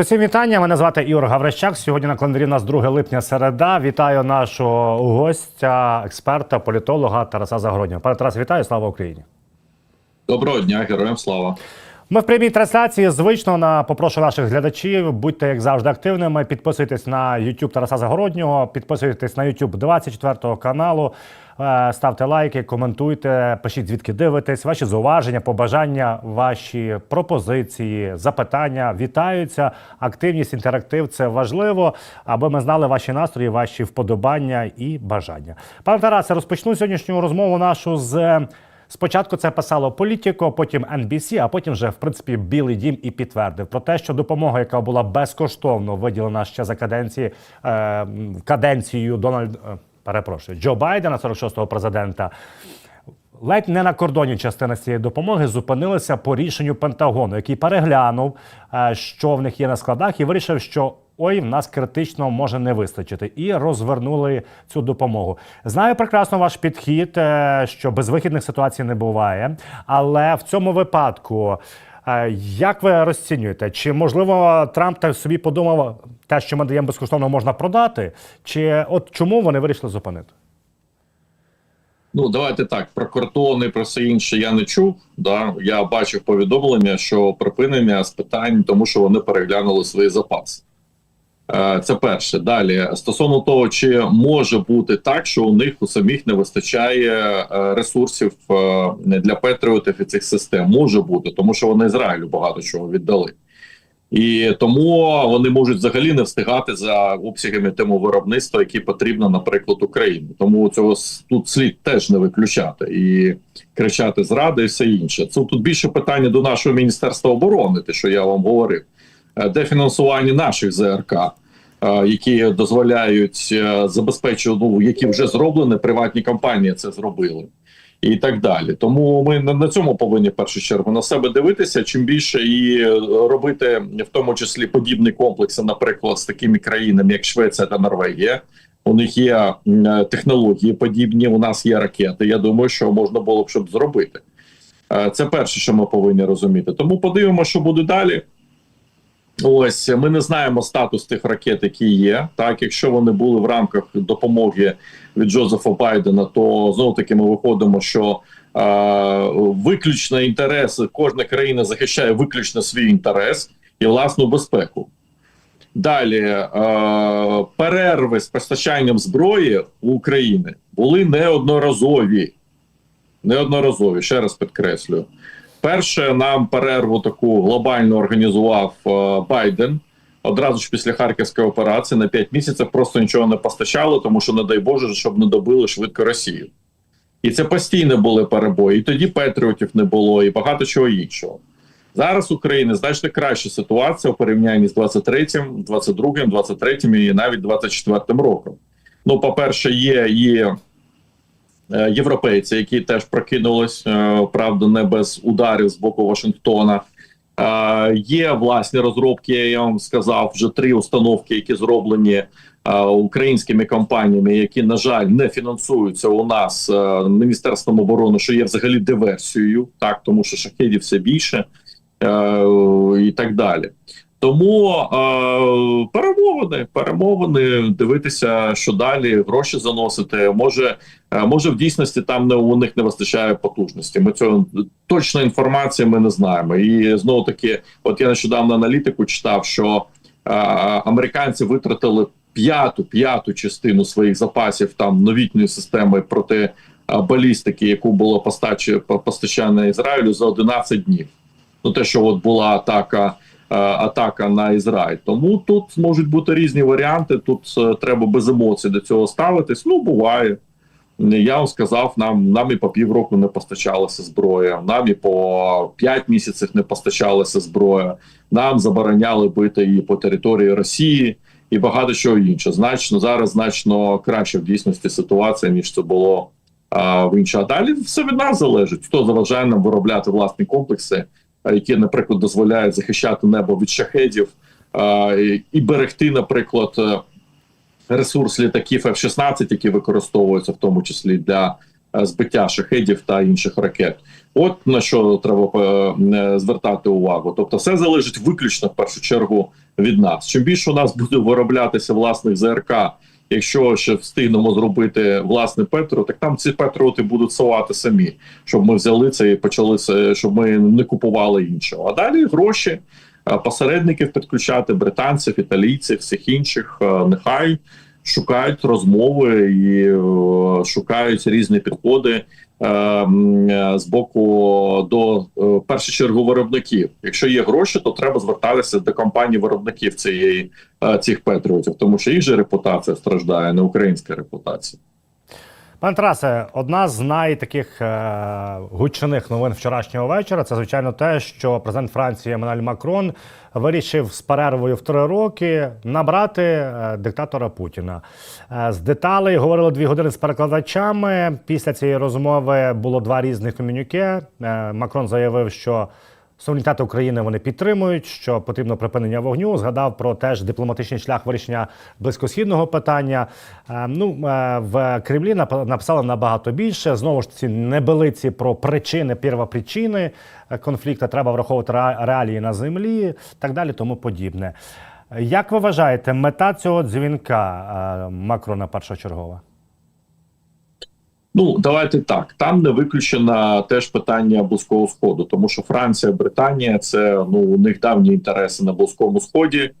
Всім вітання. Мене звати Ігор Гаврищак. Сьогодні на календарі у нас 2 липня середа. Вітаю нашого гостя, експерта, політолога Тараса Загороднього. Пане Тарас, вітаю! Слава Україні! Доброго дня, героям слава. Ми в прямій трансляції звично на попрошу наших глядачів. Будьте як завжди активними. Підписуйтесь на YouTube Тараса Загороднього, підписуйтесь на YouTube 24 каналу. Е, Ставте лайки, коментуйте, пишіть звідки дивитесь. Ваші зауваження, побажання, ваші пропозиції, запитання вітаються. Активність, інтерактив це важливо, аби ми знали ваші настрої, ваші вподобання і бажання. Пане Тарасе, розпочну сьогоднішню розмову нашу з. Спочатку це писало Політіко, потім NBC, а потім вже в принципі Білий Дім і підтвердив про те, що допомога, яка була безкоштовно виділена ще за каденції е, каденцією Дональд, е, перепрошую, Джо Байдена, 46-го президента. Ледь не на кордоні частина цієї допомоги зупинилася по рішенню Пентагону, який переглянув, е, що в них є на складах, і вирішив, що ой, в нас критично може не вистачити, і розвернули цю допомогу. Знаю прекрасно ваш підхід, е, що безвихідних ситуацій не буває, але в цьому випадку. Е, Як ви розцінюєте? Чи можливо Трамп так собі подумав, те, що ми даємо безкоштовно, можна продати? Чи от чому вони вирішили зупинити? Ну давайте так про кордони, про все інше я не чув. Да я бачив повідомлення, що припинення з питань, тому що вони переглянули свої запаси. Е, Це перше. Далі стосовно того, чи може бути так, що у них у самих не вистачає е, ресурсів е, для Петріотів і цих систем, може бути, тому що вони Ізраїлю багато чого віддали. І тому вони можуть взагалі не встигати за обсягами тему виробництва, які потрібно, наприклад, Україні. Тому цього тут слід теж не виключати і кричати зради і все інше. Це тут більше питання до нашого міністерства оборони, те, що я вам говорив, де фінансування наших ЗРК, які дозволяють е, забезпечувати, ну, які вже зроблені, приватні компанії це зробили і так далі. Тому ми на, цьому повинні в першу чергу на себе дивитися. Чим більше і е, робити в тому числі подібні комплекси, наприклад, з такими країнами, як Швеція та Норвегія. У них є е, технології подібні. У нас є ракети. Я думаю, що можна було б щоб зробити. Е, Це перше, що ми повинні розуміти. Тому подивимося, що буде далі. Ось ми не знаємо статус тих ракет, які є. Так, якщо вони були в рамках допомоги від Джозефа Байдена, то знову таки ми виходимо, що е, виключно інтерес кожна країна захищає виключно свій інтерес і власну безпеку. Далі е, перерви з постачанням зброї у України були неодноразові. Неодноразові, ще раз підкреслюю. Перше нам перерву таку глобально організував е, Байден одразу ж після харківської операції на 5 місяців просто нічого не постачало, тому що, не дай Боже, щоб не добили швидко Росію. І це постійно були перебої. І тоді Петріотів не було, і багато чого іншого. Зараз в Україні значно краща ситуація у порівнянні з 23-м, 22-м, 23-м і навіть 24-м роком. Ну, по-перше, є е, європейці, які теж прокинулись, е, правда, не без ударів з боку Вашингтона. Е, Є власні розробки. Я вам сказав вже три установки, які зроблені е, українськими компаніями, які на жаль не фінансуються у нас е, міністерством оборони, що є взагалі диверсією, так тому що шахедів все більше е, і так далі. Тому е, перемовини, перемовини, дивитися, що далі, гроші заносити. Може, е, може в дійсності там не у них не вистачає потужності. Ми цього точної інформації ми не знаємо. І знову таки, от я нещодавно аналітику читав, що е, американці витратили п'яту п'яту частину своїх запасів там новітньої системи проти балістики, яку було постачі, постачана Ізраїлю за 11 днів. Ну те, що от була атака. Е, Атака на Ізраїль, тому тут можуть бути різні варіанти. Тут е, треба без емоцій до цього ставитись. Ну буває. Я вам сказав, нам нам і по півроку не постачалася зброя, нам і по 5 місяців не постачалася зброя. Нам забороняли бити і по території Росії, і багато чого інше. Значно зараз значно краще в дійсності ситуація ніж це було а, в інше. А далі все від нас залежить. Хто заважає нам виробляти власні комплекси, які, наприклад, дозволяють захищати небо від шахедів і, берегти, наприклад. е, Ресурс літаків F-16, які використовуються в тому числі для е, збиття шахедів та інших ракет. От на що треба е, звертати увагу. Тобто, все залежить виключно в першу чергу від нас. Чим більше у нас буде вироблятися власних ЗРК, якщо ще встигнемо зробити власне Петро, так там ці Петроти будуть совати самі, щоб ми взяли це і почали щоб ми не купували іншого. А далі гроші посередників підключати британців, італійців, всіх інших. Нехай шукають розмови і е, шукають різні підходи е, е, з боку до першу чергу виробників. Якщо є гроші, то треба звертатися до компаній виробників цієї цих патріотів, тому що їх же репутація страждає, не українська репутація. Пане Тарасе, одна з найтаких е, гучних новин вчорашнього вечора це звичайно те, що президент Франції Еммануель Макрон вирішив з перервою в три роки набрати е, диктатора Путіна. Е, з деталей говорили дві години з перекладачами. Після цієї розмови було два різних комюніке. Макрон заявив, що Суверенітет України вони підтримують, що потрібно припинення вогню. Згадав про теж дипломатичний шлях вирішення близькосхідного питання. Е, Ну е, в Кремлі написали набагато більше. Знову ж ці небелиці про причини, первопричини е, конфлікту. Треба враховувати ре- реалії на землі, так далі, тому подібне. Як ви вважаєте, мета цього дзвінка Макрона першочергова? Ну давайте так. Там не виключено теж питання близького сходу, тому що Франція, Британія це ну у них давні інтереси на близькому сході. Е,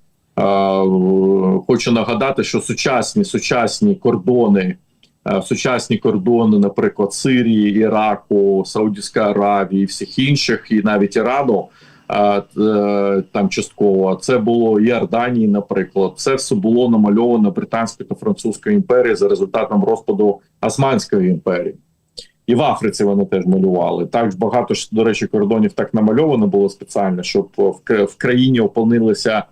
хочу нагадати, що сучасні сучасні кордони, е, сучасні кордони, наприклад, Сирії, Іраку, Саудівської Аравії, всіх інших, і навіть Ірану. Е, Там частково це було Іорданії, наприклад, це все було намальовано британською та французькою імперією за результатом розпаду Османської імперії. І в Африці вони теж малювали. Так багато до речі, кордонів так намальовано було спеціально, щоб в, країні опинилися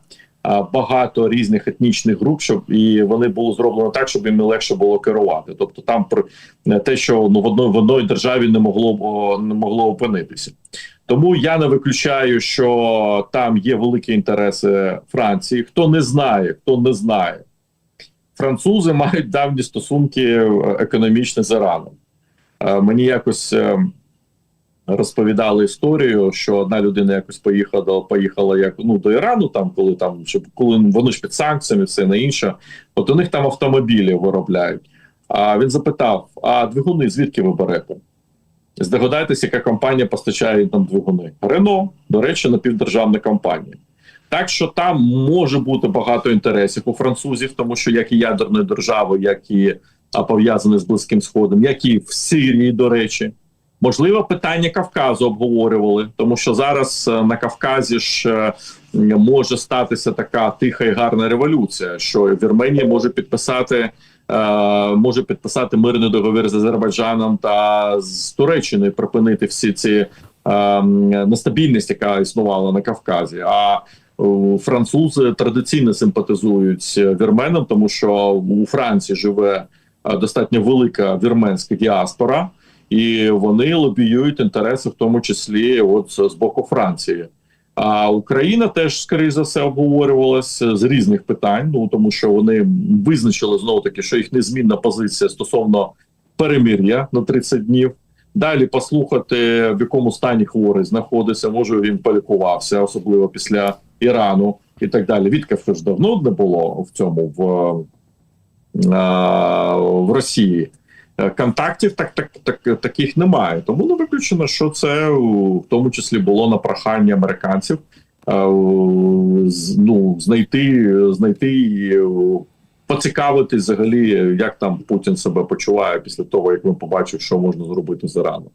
багато різних етнічних груп, щоб і вони було зроблено так, щоб їм легше було керувати. Тобто, там про те, що ну в одної в одної державі не могло не могло опинитися. Тому я не виключаю, що там є великі інтереси Франції. Хто не знає, хто не знає, французи мають давні стосунки е, економічні з Іраном. Е, Мені якось е, розповідали історію, що одна людина якось поїхала, поїхала як ну до Ірану, там коли там щоб коли вони ж під санкціями, все на інше. От у них там автомобілі виробляють. А він запитав: а двигуни звідки ви берете? Здогадайтеся, яка компанія постачає там двигуни. Рено, до речі, напівдержавна компанія. Так що там може бути багато інтересів у французів, тому що як і ядерної держави, як і пов'язані з Близьким Сходом, як і в Сирії, до речі. Можливо, питання Кавказу обговорювали, тому що зараз е, на Кавказі ж е, може статися така тиха і гарна революція, що Вірменія може підписати е, може підписати мирний договір з Азербайджаном та з Туреччиною, припинити всі ці е, нестабільність, яка існувала на Кавказі. А французи традиційно симпатизують вірменам, тому що у Франції живе достатньо велика вірменська діаспора, і вони лобіюють інтереси, в тому числі, от з боку Франції. А Україна теж скоріше за все обговорювалася з різних питань. Ну тому що вони визначили знову таки, що їх незмінна позиція стосовно перемир'я на 30 днів. Далі послухати, в якому стані хворий знаходиться. Може він полікувався, особливо після Ірану і так далі. Відкав ж давно не було в цьому в, а, в Росії. Е, Контактів так, так, так таких немає. Тому не виключено, що це в тому числі було на прохання американців е, ну, знайти, знайти поцікавитись взагалі, як там Путін себе почуває після того, як він побачив, що можна зробити з Іраном.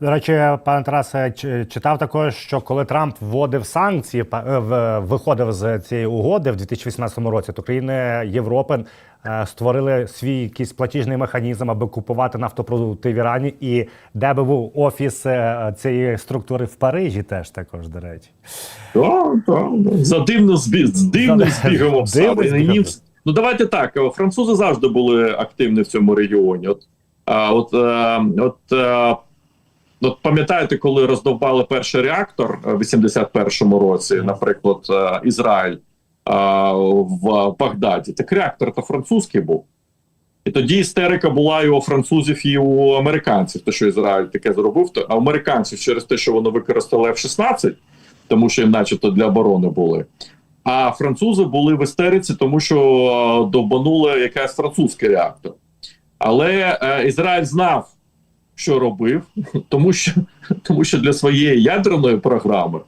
До речі, пане Тарасе, читав також, що коли Трамп вводив санкції, е, виходив з цієї угоди в 2018 році, то країни Європи е, створили свій якийсь платіжний механізм, аби купувати нафтопродукти в Ірані, і де би був офіс е, цієї структури в Парижі, теж також до речі. Так, так. За дивно збіг, з дивним збігом обставин. Ну давайте так. Французи завжди були активні в цьому регіоні. От, а, от, от, от пам'ятаєте, коли роздовбали перший реактор е, в 81-му році, наприклад, е, Ізраїль е, в Багдаді, так реактор то французький був. І тоді істерика була і у французів, і у американців, те, що Ізраїль таке зробив, то а американців через те, що вони використали F-16, тому що їм, начебто, для оборони були. А французи були в істериці, тому що довбанули якась французький реактор. Але е, Ізраїль знав, що робив, тому що, тому що для своєї ядерної програми,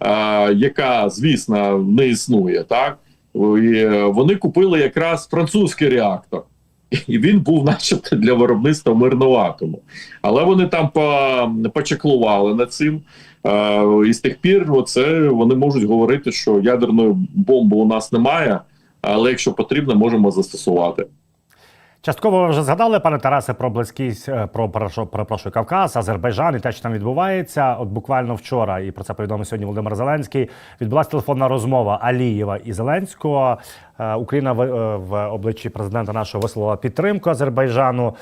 е, яка, звісно, не існує, так і, е, вони купили якраз французький реактор. І він був, начебто, для виробництва мирного атому. Але вони там по, почеклували над цим. Е, і з тих пір оце вони можуть говорити, що ядерної бомби у нас немає, але якщо потрібно, можемо застосувати. Частково ви вже згадали, пане Тарасе, про близькість е, про перепрошую, Кавказ, Азербайджан і те, що там відбувається. От буквально вчора, і про це повідомив сьогодні Володимир Зеленський. Відбулася телефонна розмова Алієва і Зеленського. Е, Україна в, е, в обличчі президента нашого висловила підтримку Азербайджану.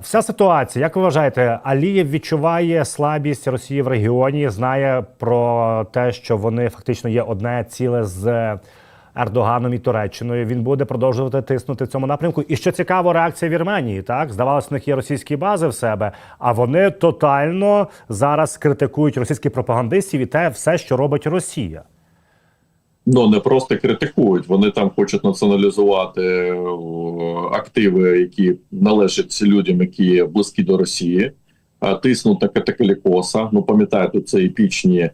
Вся ситуація, як ви вважаєте, Алієв відчуває слабість Росії в регіоні, знає про те, що вони фактично є одне ціле з Ердоганом і Туреччиною. Він буде продовжувати тиснути в цьому напрямку. І що цікаво, реакція Вірменії. Так здавалося, в них є російські бази в себе, а вони тотально зараз критикують російських пропагандистів і те все, що робить Росія. Ну не просто критикують, вони там хочуть націоналізувати активи, які належать людям, які близькі до Росії, тиснуть на Катакалікоса. Ну пам'ятаєте, це епічні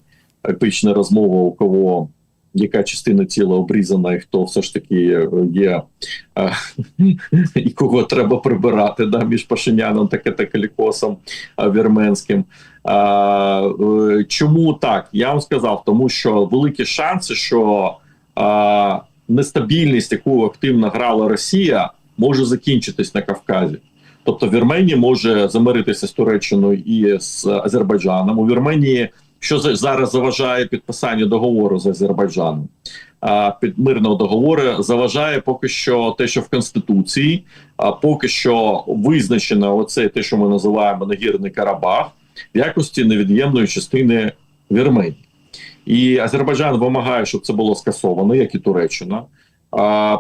епічна розмова, у кого яка частина тіла обрізана, і хто все ж таки є, е, і кого треба прибирати да, між Пашиняном та Катакалікосом е, вірменським. Е, чому так? Я вам сказав, тому що великі шанси, що нестабільність, яку активно грала Росія, може закінчитись на Кавказі. Тобто Вірменія може замиритися з Туреччиною і з Азербайджаном. У Вірменії що за- зараз заважає підписанню договору з Азербайджаном. Під мирного договору заважає поки що те, що в конституції, а поки що визначено оце те, що ми називаємо Нагірний Карабах, в якості невід'ємної частини Вірменії. І Азербайджан вимагає, щоб це було скасовано, як і Туреччина.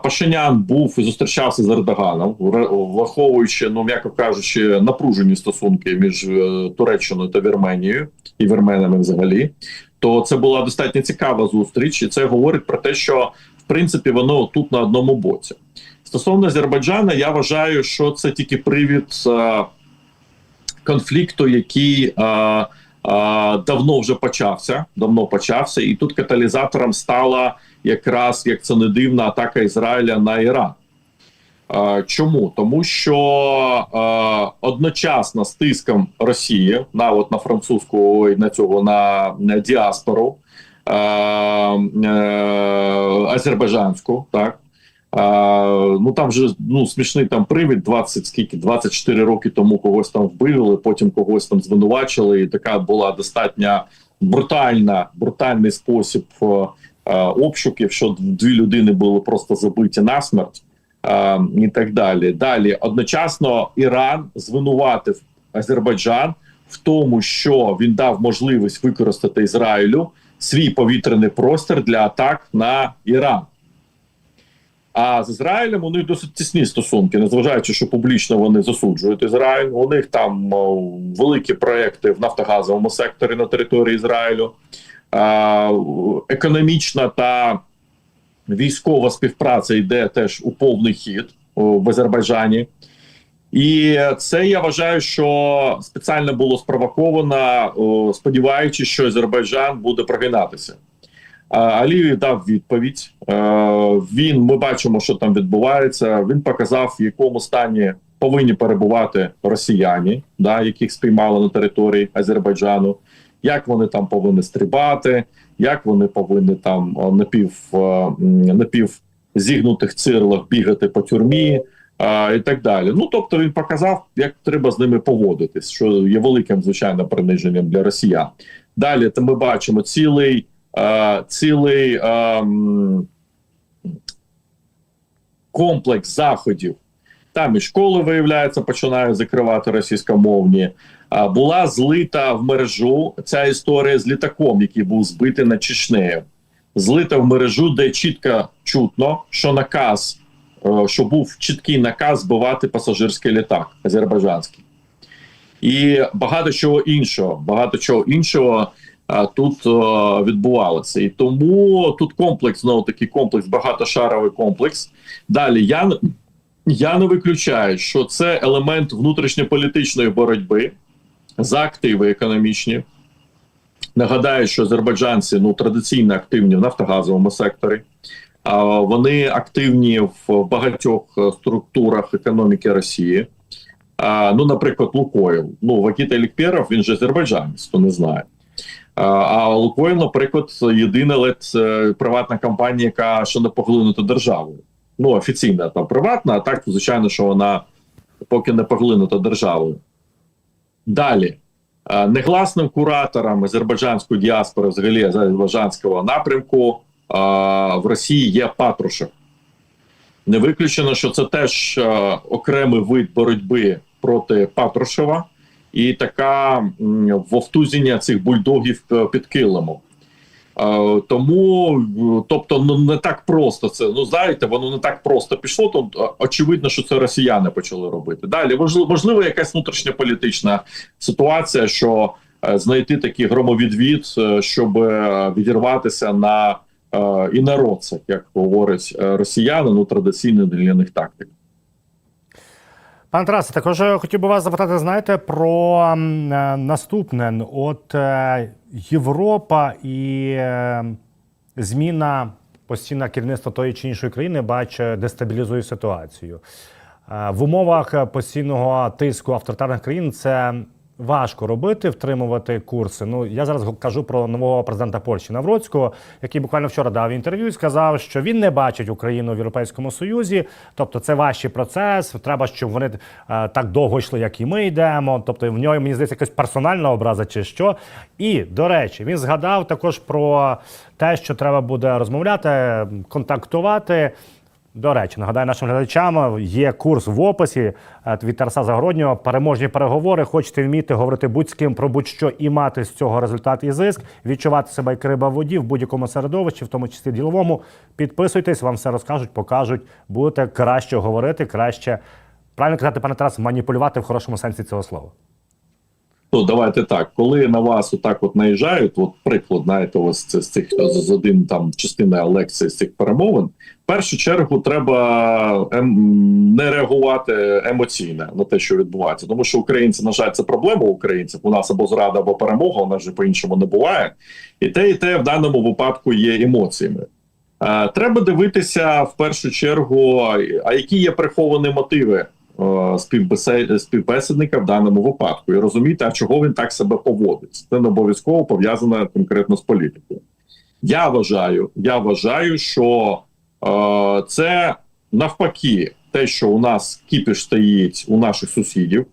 Пашинян був і зустрічався з Ердоганом, вра- враховуючи, ну м'яко кажучи, напружені стосунки між е, Туреччиною та Вірменією і вірменами взагалі. То це була достатньо цікава зустріч, і це говорить про те, що в принципі воно тут на одному боці. Стосовно Азербайджана, я вважаю, що це тільки привід е, конфлікту, який е, давно вже почався. Давно почався, і тут каталізатором стала якраз як це не дивно, атака Ізраїля на Іран. Чому? Тому що е, одночасно з тиском Росії на от на французьку ой, на цього на, на діаспору е, е, азербайджанську, так. Е, ну там же ну смішний там привід 20 скільки 24 роки тому когось там вбили, потім когось там звинувачили. І така була достатньо брутальна, брутальний спосіб е, обшуків, що дві людини були просто забиті насмерть. Е, і так далі. Далі одночасно Іран звинуватив Азербайджан в тому, що він дав можливість використати Ізраїлю свій повітряний простір для атак на Іран. А з Ізраїлем у них досить тісні стосунки, незважаючи, що публічно вони засуджують Ізраїль. У них там великі проекти в нафтогазовому секторі на території Ізраїлю. Економічна та військова співпраця йде теж у повний хід в Азербайджані. І це я вважаю, що спеціально було спровоковано, сподіваючись, що Азербайджан буде прогинатися. А, дав відповідь. Е, Він ми бачимо, що там відбувається. Він показав, в якому стані повинні перебувати росіяни, да, яких спіймали на території Азербайджану, як вони там повинні стрибати, як вони повинні там напів, е, напів зігнутих цирлах бігати по тюрмі. А, і так далі. Ну тобто він показав, як треба з ними поводитись, що є великим звичайно приниженням для росіян. Далі то ми бачимо цілий, е, цілий е, комплекс заходів. Там і школи, виявляється, починають закривати російськомовні. А, була злита в мережу ця історія з літаком, який був збитий над Чечнею. Злита в мережу, де чітко чутно, що наказ е, що був чіткий наказ збивати пасажирський літак азербайджанський. І багато чого іншого, багато чого іншого а, тут е, відбувалося. І тому тут комплекс, знову такий комплекс, багатошаровий комплекс. Далі я, я не виключаю, що це елемент внутрішньополітичної боротьби за активи економічні. Нагадаю, що азербайджанці ну традиційно активні в нафтогазовому секторі. Вони активні в багатьох структурах економіки Росії. Ну, наприклад, Лукойл. Ну, Вакіта Лікперов, він же азербайджанець, хто не знає. А, Лукойл, наприклад, єдина ледь е, приватна компанія, яка ще не поглинута державою. Ну, офіційна там приватна, а так, звичайно, що вона поки не поглинута державою. Далі. Е, Негласним куратором азербайджанської діаспори, взагалі азербайджанського напрямку, е, в Росії є Патрушев. Не виключено, що це теж е, окремий вид боротьби проти Патрушева і така вовтузіння цих бульдогів під килимом. Тому, е, тобто, ну не так просто це. Ну знаєте, воно не так просто пішло. То е, очевидно, що це росіяни почали робити. Далі можливо, якась внутрішньополітична ситуація, що е, знайти такий громовідвід, щоб відірватися на і народцях, як говорять е, росіяни, ну традиційно для них тактик. Пане Тарасе, також хотів би вас запитати, знаєте, про наступне. От Європа і е, зміна постійна керівництва тої чи іншої країни, бач, дестабілізує ситуацію. Е, В умовах е, постійного тиску авторитарних країн це важко робити, втримувати курси. Ну я зараз кажу про нового президента Польщі Навроцького, який буквально вчора дав інтерв'ю і сказав, що він не бачить Україну в Європейському Союзі. Тобто, це важчий процес. Треба, щоб вони е, так довго йшли, як і ми йдемо. Тобто, в нього мені здається якась персональна образа чи що. І до речі, він згадав також про те, що треба буде розмовляти, контактувати. До речі, нагадаю нашим глядачам, є курс в описі е, від Тараса Загороднього. Переможні переговори. Хочете вміти говорити будь з ким про будь-що і мати з цього результат і зиск, відчувати себе як риба в воді в будь-якому середовищі, в тому числі діловому. Підписуйтесь, вам все розкажуть, покажуть. Будете краще говорити, краще правильно казати, пане Тарас, маніпулювати в хорошому сенсі цього слова. Ну, давайте так. Коли на вас отак от наїжджають, от приклад, знаєте, ось з цих з один там частина лекції з цих перемовин. В першу чергу треба ем, не реагувати емоційно на те, що відбувається, тому що українці, на жаль, це проблема українців. У нас або зрада, або перемога. У нас же по-іншому не буває. І те, і те в даному випадку є емоціями. Е, треба дивитися в першу чергу, а які є приховані мотиви співбесідника в даному випадку, і розуміти, а чого він так себе поводить. Це не обов'язково пов'язано конкретно з політикою. Я вважаю, я вважаю, що е, це навпаки, те, що у нас кіпіш стоїть у наших сусідів.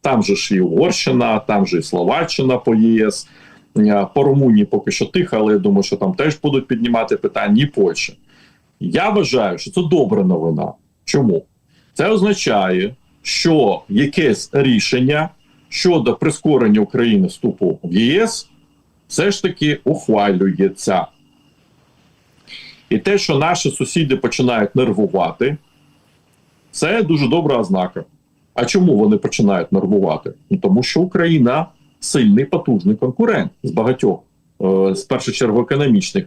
Там же ж і Угорщина, там же і Словаччина по ЄС. Е, По Румунії поки що тихо, але я думаю, що там теж будуть піднімати питання і Польща. Я вважаю, що це добра новина. Чому? Це означає, що якесь рішення щодо прискорення України вступу в ЄС все ж таки ухвалюється. І те, що наші сусіди починають нервувати, це дуже добра ознака. А чому вони починають нервувати? Ну, тому що Україна сильний потужний конкурент з багатьох, е, з першу чергу, економічних,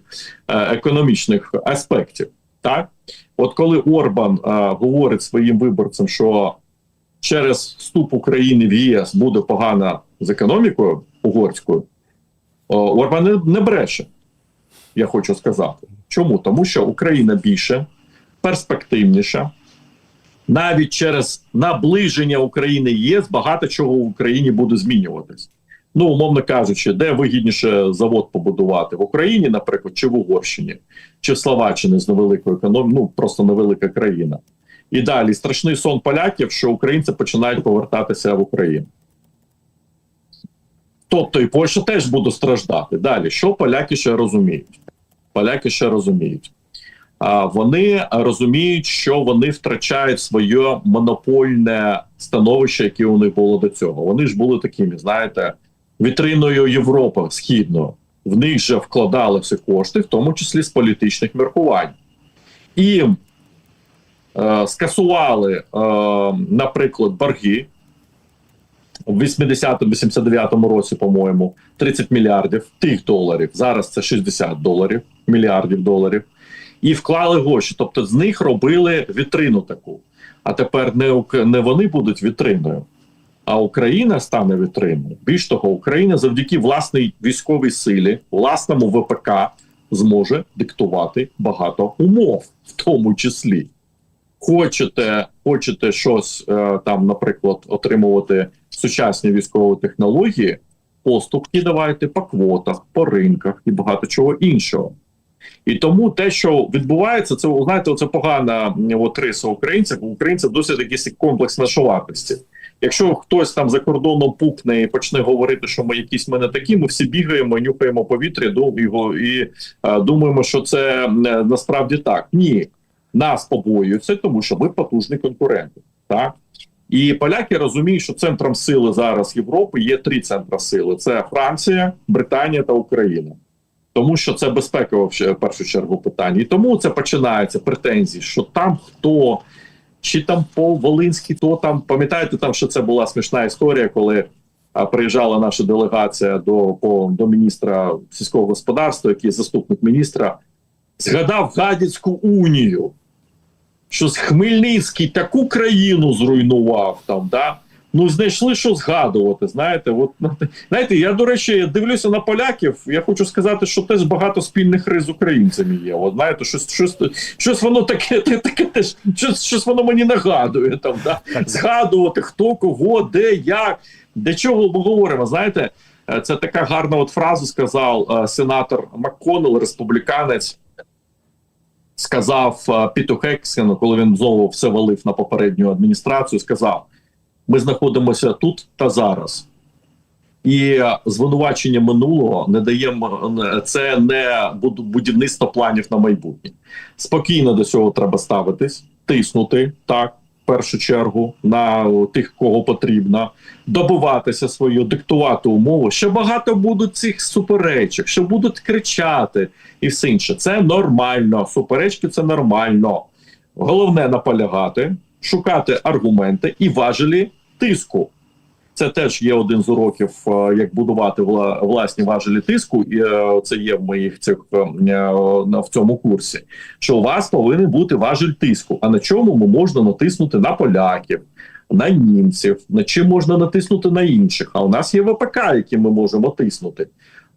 е, економічних аспектів. Так, от коли Орбан е, говорить своїм виборцям, що через вступ України в ЄС буде погано з економікою угорською, о, Орбан не, не бреше. Я хочу сказати. Чому? Тому що Україна більше, перспективніша. Навіть через наближення України ЄС багато чого в Україні буде змінюватись. Ну, умовно кажучи, де вигідніше завод побудувати в Україні, наприклад, чи в Угорщині, чи в Словаччині з невеликою економією, ну просто невелика країна. І далі страшний сон поляків, що українці починають повертатися в Україну. Тобто і Польща теж буде страждати. Далі, що поляки ще розуміють? Поляки ще розуміють. А вони розуміють, що вони втрачають своє монопольне становище, яке у них було до цього. Вони ж були такими, знаєте, вітриною Європи східно. В них же вкладали всі кошти, в тому числі з політичних міркувань. І е, скасували, е, наприклад, борги в 80-89 році, по-моєму, 30 мільярдів тих доларів. Зараз це 60 доларів, мільярдів доларів. І вклали гроші. Тобто з них робили вітрину таку. А тепер не, не вони будуть вітриною, а Україна стане вітриною. Більш того, Україна завдяки власній військовій силі, власному ВПК зможе диктувати багато умов, в тому числі. Хочете, хочете щось е, там, наприклад, отримувати сучасні військові технології, поступки давайте по квотах, по ринках і багато чого іншого. І тому те, що відбувається, це знаєте, це погана от, риса українців. Українців досить якийсь комплекс нашоватості. Якщо хтось там за кордоном пукне і почне говорити, що ми якісь ми не такі, ми всі бігаємо, нюхаємо повітря ду- його і е, думаємо, що це е, насправді так. Ні, нас побоюються, тому що ми потужні конкуренти. Так і поляки розуміють, що центром сили зараз Європи є три центри сили: це Франція, Британія та Україна. Тому що це безпекове в першу чергу питання. І тому це починається претензії, що там хто, чи там по Волинській, то там пам'ятаєте, там що це була смішна історія, коли а, приїжджала наша делегація до, по, до міністра сільського господарства, який заступник міністра, згадав Гадяцьку унію, що Хмельницький таку країну зруйнував там, да. Ну, знайшли, що згадувати. Знаєте, от знаєте, я до речі дивлюся на поляків. Я хочу сказати, що теж багато спільних рис з українцями є. От знаєте, щось, щось, щось воно таке, таке теж щось, щось воно мені нагадує там. Да? Згадувати хто кого, де, як, для чого ми говоримо. Знаєте, е, це така гарна от фраза сказав е, сенатор МакКоннелл, республіканець. Сказав е, Піту Хексену, коли він знову все валив на попередню адміністрацію, сказав: ми знаходимося тут та зараз. І звинувачення минулого не дає е, це не будівництво планів на майбутнє. Спокійно до цього треба ставитись, тиснути так, в першу чергу, на тих, кого потрібно, добиватися свою, диктувати умови. Ще багато будуть цих суперечок, ще будуть кричати і все інше. Це нормально. Суперечки це нормально. Головне наполягати, шукати аргументи і важелі тиску. Це теж є один з уроків, е, як будувати власні важелі тиску. І е, це є в моїх цих е, в цьому курсі. Що у вас повинен бути важель тиску. А на чому можна натиснути на поляків, на німців, на чим можна натиснути на інших? А у нас є ВПК, які ми можемо тиснути.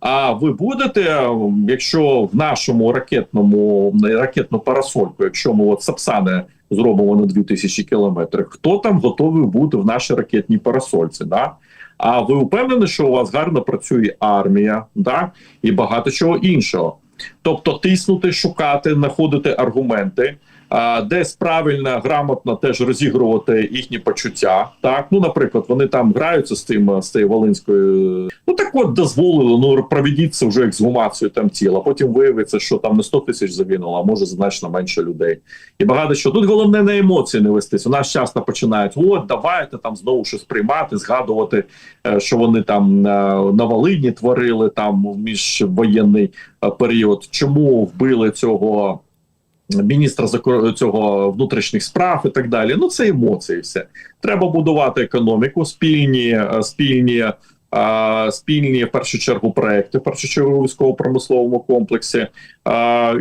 А ви будете, якщо в нашому ракетному ракетну парасольку, якщо ми от Сапсани зробимо на 2000 кілометрів, хто там готовий бути в нашій ракетній парасольці? Да? А ви впевнені, що у вас гарно працює армія, да? і багато чого іншого. Тобто тиснути, шукати, знаходити аргументи, десь правильно, грамотно теж розігрувати їхні почуття. Так, ну, наприклад, вони там граються з тим з цією волинською. Ну так от дозволили, ну проведіть це вже ексгумацію там тіла. Потім виявиться, що там не 100 тисяч загинуло, а може значно менше людей. І багато що тут головне на емоції не вестись. У нас часто починають: от давайте там знову щось приймати, згадувати, е, що вони там е, на Волині творили там міжвоєнний е, період. Чому вбили цього? Міністра цього внутрішніх справ і так далі. Ну це емоції. Все треба будувати економіку, спільні, е, спільні, е, спільні в першу чергу проекти, в першу чергу військово-промисловому комплексі, е,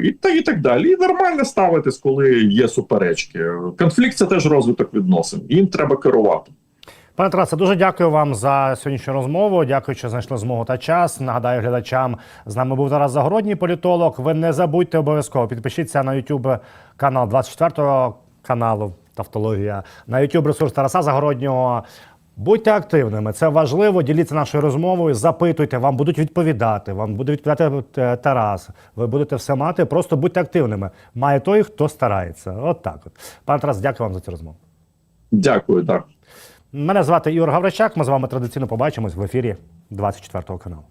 і та і так далі. І нормально ставитись, коли є суперечки. Конфлікт це теж розвиток відносин. Їм треба керувати. Пане Тарасе, дуже дякую вам за сьогоднішню розмову. Дякую, що знайшли змогу та час. Нагадаю глядачам, з нами був Тарас Загородній політолог. Ви не забудьте обов'язково підпишіться на YouTube канал 24 каналу Тавтологія, на YouTube ресурс Тараса Загороднього. Будьте активними, це важливо. Діліться нашою розмовою, запитуйте, вам будуть відповідати. Вам буде відповідати е, Тарас. Ви будете все мати. Просто будьте активними. Має той, хто старається. От так. От. Пане Тарас, дякую вам за цю розмову. Дякую, так. Мене звати Ігор Гаврищак. Ми з вами традиційно побачимось в ефірі 24 каналу.